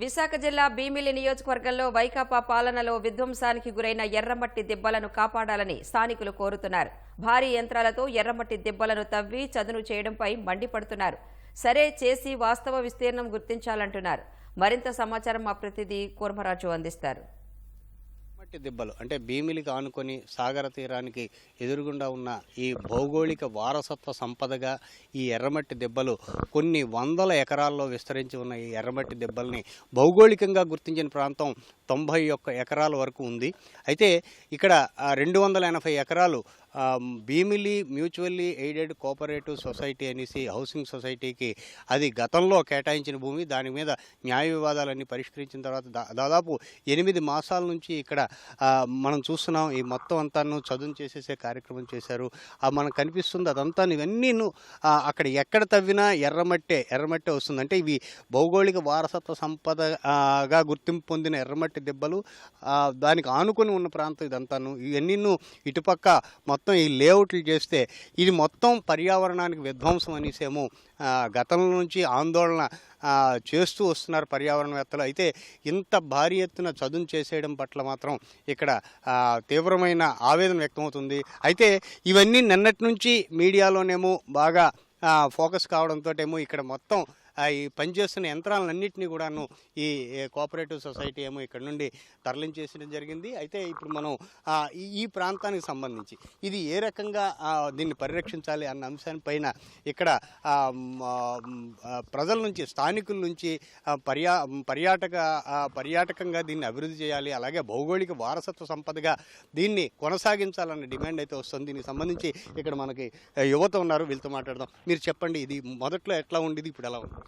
విశాఖ జిల్లా భీమిలి నియోజకవర్గంలో వైకాపా పాలనలో విధ్వంసానికి గురైన ఎర్రమట్టి దిబ్బలను కాపాడాలని స్థానికులు కోరుతున్నారు. భారీ యంత్రాలతో ఎర్రమట్టి దిబ్బలను తవ్వి చదును చేయడంపై మండిపడుతున్నారు. సరే చేసి వాస్తవ విస్తీర్ణం గుర్తించాలంటున్నారు. మరింత సమాచారం మా ప్రతినిధి కూర్మరాజు అందిస్తారు. మట్టి దిబ్బలు. అంటే భీమిలికి ఆనుకొని సాగర తీరానికి ఎదురుగుండా ఉన్న ఈ భౌగోళిక వారసత్వ సంపదగా ఈ ఎర్రమట్టి దిబ్బలు కొన్ని వందల ఎకరాల్లో విస్తరించి ఉన్న ఈ ఎర్రమట్టి దిబ్బల్ని భౌగోళికంగా గుర్తించిన ప్రాంతం తొంభై ఒక్క ఎకరాల వరకు ఉంది. అయితే ఇక్కడ రెండు వందల ఎనభై ఎకరాలు Bheemili mutually aided cooperative society అనేసి హౌసింగ్ సొసైటీకి అది గతంలో కేటాయించిన భూమి. దాని మీద న్యాయ వివాదాలన్నీ పరిష్కరించిన తర్వాత దా- దాదాపు ఎనిమిది మాసాల నుంచి ఇక్కడ మనం చూస్తున్నాం ఈ మొత్తం అంతాను చదును చేసేసే కార్యక్రమం చేశారు. మనకు కనిపిస్తుంది అదంతా ఇవన్నీ అక్కడ ఎక్కడ తవ్వినా ఎర్రమట్టే ఎర్రమట్టే వస్తుంది. అంటే ఇవి భౌగోళిక వారసత్వ సంపదగా గుర్తింపు పొందిన ఎర్రమట్టి దెబ్బలు దానికి ఆనుకొని ఉన్న ప్రాంతం ఇదంతాను. ఇవన్నీ ఇటుపక్క మొత్తం ఈ లేఅవుట్లు చేస్తే ఇది మొత్తం పర్యావరణానికి విధ్వంసం అనేసేమో గతంలో గతం నుంచి ఆందోళన చేస్తూ వస్తున్నారు పర్యావరణవేత్తలు. అయితే ఇంత భారీ ఎత్తున చదును చేసేయడం పట్ల మాత్రం ఇక్కడ తీవ్రమైన ఆవేదన వ్యక్తమవుతుంది. అయితే ఇవన్నీ నిన్నటి నుంచి మీడియాలోనేమో బాగా ఫోకస్ కావడంతో ఏమో ఇక్కడ మొత్తం ఈ పనిచేస్తున్న యంత్రాలన్నింటినీ కూడాను ఈ కోఆపరేటివ్ సొసైటీ ఏమో ఇక్కడ నుండి తరలించేసడం జరిగింది. అయితే ఇప్పుడు మనం ఈ ఈ ప్రాంతానికి సంబంధించి ఇది ఏ రకంగా దీన్ని పరిరక్షించాలి అన్న అంశానిపైన ఇక్కడ ప్రజల నుంచి స్థానికుల నుంచి పర్యా పర్యాటక పర్యాటకంగా దీన్ని అభివృద్ధి చేయాలి అలాగే భౌగోళిక వారసత్వ సంపదగా దీన్ని కొనసాగించాలన్న డిమాండ్ అయితే వస్తుంది. దీనికి సంబంధించి ఇక్కడ మనకి యువత ఉన్నారు. వీళ్ళతో మాట్లాడదాం. మీరు చెప్పండి ఇది మొదట్లో ఎట్లా ఉండేది ఇప్పుడు ఎలా ఉంది?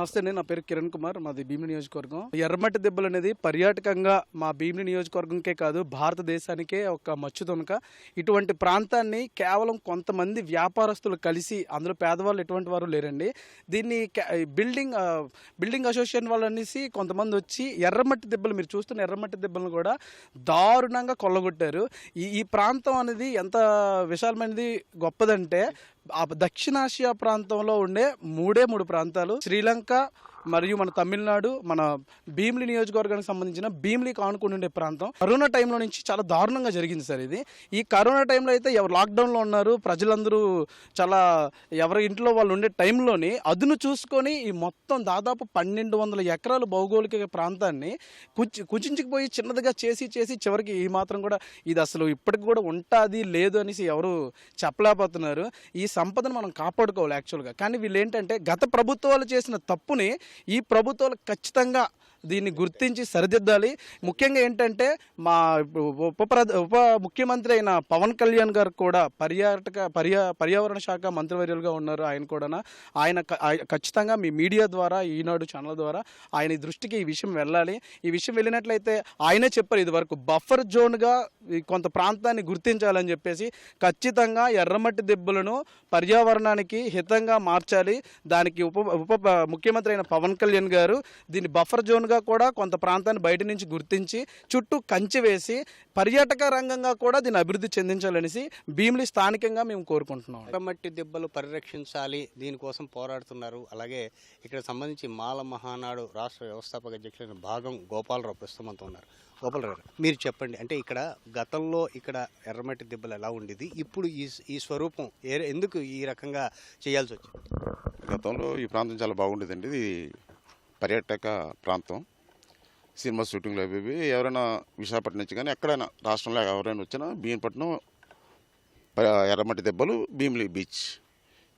నమస్తే అండి నా పేరు కిరణ్ కుమార్ మాది భీమిలి నియోజకవర్గం. ఎర్రమట్టి దెబ్బలు అనేది పర్యాటకంగా మా భీమిలి నియోజకవర్గంకే కాదు భారతదేశానికే ఒక మచ్చు ఇటువంటి ప్రాంతాన్ని కేవలం కొంతమంది వ్యాపారస్తులు కలిసి అందులో పేదవాళ్ళు ఎటువంటి వారు లేరండి. దీన్ని బిల్డింగ్ బిల్డింగ్ అసోసియేషన్ వాళ్ళు అనేసి కొంతమంది వచ్చి ఎర్రమట్టి దెబ్బలు మీరు చూస్తున్న ఎర్రమట్టి దెబ్బలను కూడా దారుణంగా కొల్లగొట్టారు. ఈ ఈ ప్రాంతం అనేది ఎంత విశాలమైనది గొప్పదంటే దక్షిణాసియా ప్రాంతంలో ఉండే మూడే మూడు ప్రాంతాలు శ్రీలంక का మరియు మన తమిళనాడు మన భీమిలి నియోజకవర్గానికి సంబంధించిన భీమిలి ఆనుకుని ఉండే ప్రాంతం. కరోనా టైంలో నుంచి చాలా దారుణంగా జరిగింది సార్ ఇది. ఈ కరోనా టైంలో అయితే ఎవరు లాక్డౌన్లో ఉన్నారు ప్రజలందరూ చాలా ఎవరి ఇంట్లో వాళ్ళు ఉండే టైంలోని అదును చూసుకొని ఈ మొత్తం దాదాపు పన్నెండు వందల ఎకరాలు భౌగోళిక ప్రాంతాన్ని కుచి కుచించుకుపోయి చిన్నదిగా చేసి చేసి చివరికి ఈ మాత్రం కూడా ఇది అసలు ఇప్పటికి కూడా ఉంటుంది లేదు అనేసి ఎవరు చెప్పలేకపోతున్నారు. ఈ సంపదను మనం కాపాడుకోవాలి యాక్చువల్గా కానీ వీళ్ళు ఏంటంటే గత ప్రభుత్వాలు చేసిన తప్పుని ఈ ప్రభుత్వాలు ఖచ్చితంగా దీన్ని గుర్తించి సరిదిద్దాలి. ముఖ్యంగా ఏంటంటే మా ఉప ఉప ముఖ్యమంత్రి అయిన పవన్ కళ్యాణ్ గారు కూడా పర్యాటక పర్యా పర్యావరణ శాఖ మంత్రివర్యులుగా ఉన్నారు ఆయన కూడా ఆయన ఖచ్చితంగా మీ మీడియా ద్వారా ఈనాడు ఛానల్ ద్వారా ఆయన ఈ దృష్టికి ఈ విషయం వెళ్ళాలి. ఈ విషయం వెళ్ళినట్లయితే ఆయనే చెప్పారు ఇది వరకు బఫర్ జోన్గా ఈ కొంత ప్రాంతాన్ని గుర్తించాలని చెప్పేసి ఖచ్చితంగా ఎర్రమట్టి దెబ్బలను పర్యావరణానికి హితంగా మార్చాలి. దానికి ఉప ఉప ముఖ్యమంత్రి అయిన పవన్ కళ్యాణ్ గారు దీన్ని బఫర్ జోన్ జోన్గా కూడా కొంత ప్రాంతాన్ని బయట నుంచి గుర్తించి చుట్టూ కంచె వేసి పర్యాటక రంగంగా కూడా దీన్ని అభివృద్ధి చెందించాలనేసి భీమిలి స్థానికంగా మేము కోరుకుంటున్నాం. ఎర్రమట్టి దెబ్బలు పరిరక్షించాలి దీనికోసం పోరాడుతున్నారు. అలాగే ఇక్కడ సంబంధించి మాల మహానాడు రాష్ట్ర వ్యవస్థాపక అధ్యక్షులైన భాగం గోపాలరావు ప్రస్తుతం అంతా ఉన్నారు. గోపాలరావు మీరు చెప్పండి. అంటే ఇక్కడ గతంలో ఇక్కడ ఎర్రమట్టి దెబ్బలు ఎలా ఉండేది? ఇప్పుడు ఈ ఈ స్వరూపం ఏ ఎందుకు ఈ రకంగా చేయాల్సి వచ్చింది? గతంలో ఈ ప్రాంతం చాలా బాగుండేదండి. ఇది పర్యాటక ప్రాంతం సినిమా షూటింగ్లు అవి ఇవి. ఎవరైనా విశాఖపట్నం నుంచి కానీ ఎక్కడైనా రాష్ట్రంలో ఎవరైనా వచ్చినా భీమపట్నం ఎర్రమట్టి దెబ్బలు భీమిలి బీచ్.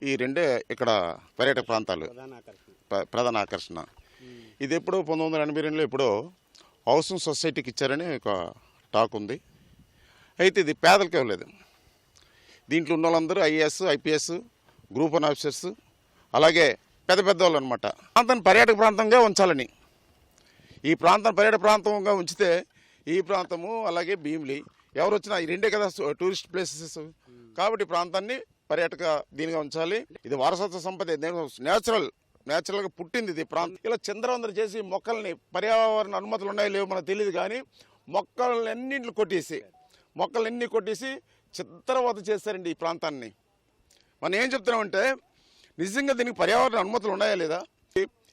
ఈ రెండే ఇక్కడ పర్యాటక ప్రాంతాలు. ప్రధాన ఆకర్షణ ప- ప్రధాన ఆకర్షణ ఇది ఎప్పుడో పంతొమ్మిది వందల ఎనభై రెండులో ఎప్పుడో హౌసింగ్ సొసైటీకి ఇచ్చారని ఒక టాక్ ఉంది. అయితే ఇది పేదలకు ఇవ్వలేదు. దీంట్లో ఉన్న వాళ్ళందరూ IAS IPS group one officers అలాగే పెద్ద పెద్ద వాళ్ళు అనమాట ప్రాంతాన్ని పర్యాటక ప్రాంతంగా ఉంచాలని. ఈ ప్రాంతం పర్యాటక ప్రాంతంగా ఉంచితే ఈ ప్రాంతము అలాగే భీమిలి ఎవరు వచ్చినా ఈ రెండే కదా టూరిస్ట్ ప్లేసెస్ కాబట్టి ప్రాంతాన్ని పర్యాటక దీనిగా ఉంచాలి. ఇది వారసత్వ సంపద. నేచురల్ నేచురల్గా పుట్టింది ఇది ప్రాంతం. ఇలా చంద్రవందరు చేసి మొక్కల్ని పర్యావరణ అనుమతులు ఉన్నాయో లేవో మనకు తెలియదు కానీ మొక్కలని అన్నింటిని కొట్టేసి మొక్కలన్నీ కొట్టేసి చిత్రవత చేస్తారండి ఈ ప్రాంతాన్ని. మనం ఏం చెప్తున్నామంటే నిజంగా దీనికి పర్యావరణ అనుమతులు ఉన్నాయా లేదా?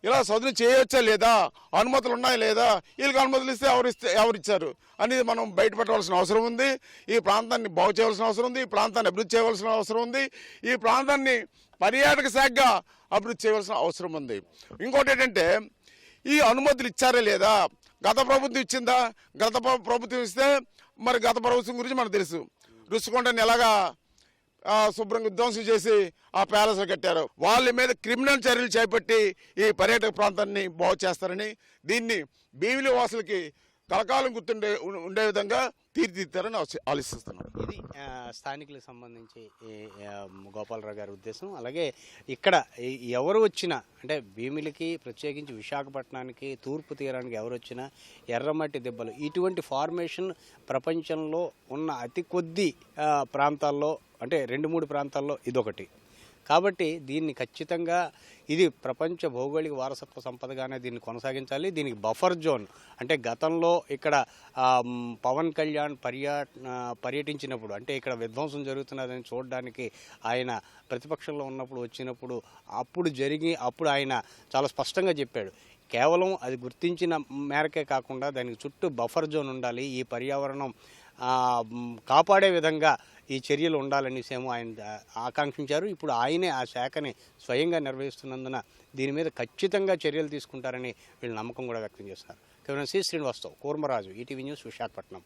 ఇలా సదును చేయవచ్చా లేదా? అనుమతులు ఉన్నాయా లేదా? వీళ్ళకి అనుమతులు ఇస్తే ఎవరు ఇస్తే ఎవరు ఇచ్చారు? అనేది మనం బయటపెట్టవలసిన అవసరం ఉంది. ఈ ప్రాంతాన్ని బాగు చేయవలసిన అవసరం ఉంది. ఈ ప్రాంతాన్ని అభివృద్ధి చేయవలసిన అవసరం ఉంది. ఈ ప్రాంతాన్ని పర్యాటక శాఖగా అభివృద్ధి చేయవలసిన అవసరం ఉంది. ఇంకోటి ఏంటంటే ఈ అనుమతులు ఇచ్చారా లేదా? గత ప్రభుత్వం ఇచ్చిందా? గత ప్ర- ప్రభుత్వం ఇస్తే మరి గత ప్రభుత్వం గురించి మనకు తెలుసు. రుషికొండని ఎలాగా శుభ్రంగా విధ్వంసం చేసి ఆ ప్యాలెస్ కట్టారు. వాళ్ళ మీద క్రిమినల్ చర్యలు చేపట్టి ఈ పర్యాటక ప్రాంతాన్ని బాగు చేస్తారని దీన్ని భీమిలి వాసులకి కలకాలం గుర్తుండే ఉండే విధంగా తీర్చిదిద్దారని ఆశ- ఆలోచిస్తున్నాం ఇది స్థానికులకు సంబంధించి గోపాలరావు గారి ఉద్దేశం. అలాగే ఇక్కడ ఎవరు వచ్చినా అంటే భీమిలికి ప్రత్యేకించి విశాఖపట్నానికి తూర్పు తీరానికి ఎవరు వచ్చినా ఎర్రమట్టి దెబ్బలు ఇటువంటి ఫార్మేషన్ ప్రపంచంలో ఉన్న అతి కొద్ది ప్రాంతాల్లో అంటే రెండు మూడు ప్రాంతాల్లో ఇదొకటి. కాబట్టి దీన్ని ఖచ్చితంగా ఇది ప్రపంచ భౌగోళిక వారసత్వ సంపదగానే దీన్ని కొనసాగించాలి. దీనికి బఫర్ జోన్ అంటే గతంలో ఇక్కడ పవన్ కళ్యాణ్ పర్యా పర్యటించినప్పుడు అంటే ఇక్కడ విధ్వంసం జరుగుతున్నదని చూడడానికి ఆయన ప్రతిపక్షంలో ఉన్నప్పుడు వచ్చినప్పుడు అప్పుడు జరిగి అప్పుడు ఆయన చాలా స్పష్టంగా చెప్పాడు. కేవలం అది గుర్తించిన మేరకే కాకుండా దానికి చుట్టూ బఫర్ జోన్ ఉండాలి. ఈ పర్యావరణం కాపాడే విధంగా ఈ చర్యలు ఉండాలనేసేమో ఆయన ఆకాంక్షించారు. ఇప్పుడు ఆయనే ఆ శాఖని స్వయంగా నిర్వహిస్తున్నందున దీని మీద ఖచ్చితంగా చర్యలు తీసుకుంటారని వీళ్ళు నమ్మకం కూడా వ్యక్తం చేస్తున్నారు. కేవలం C Srinivasarao Kurmaraju ETV news Visakhapatnam.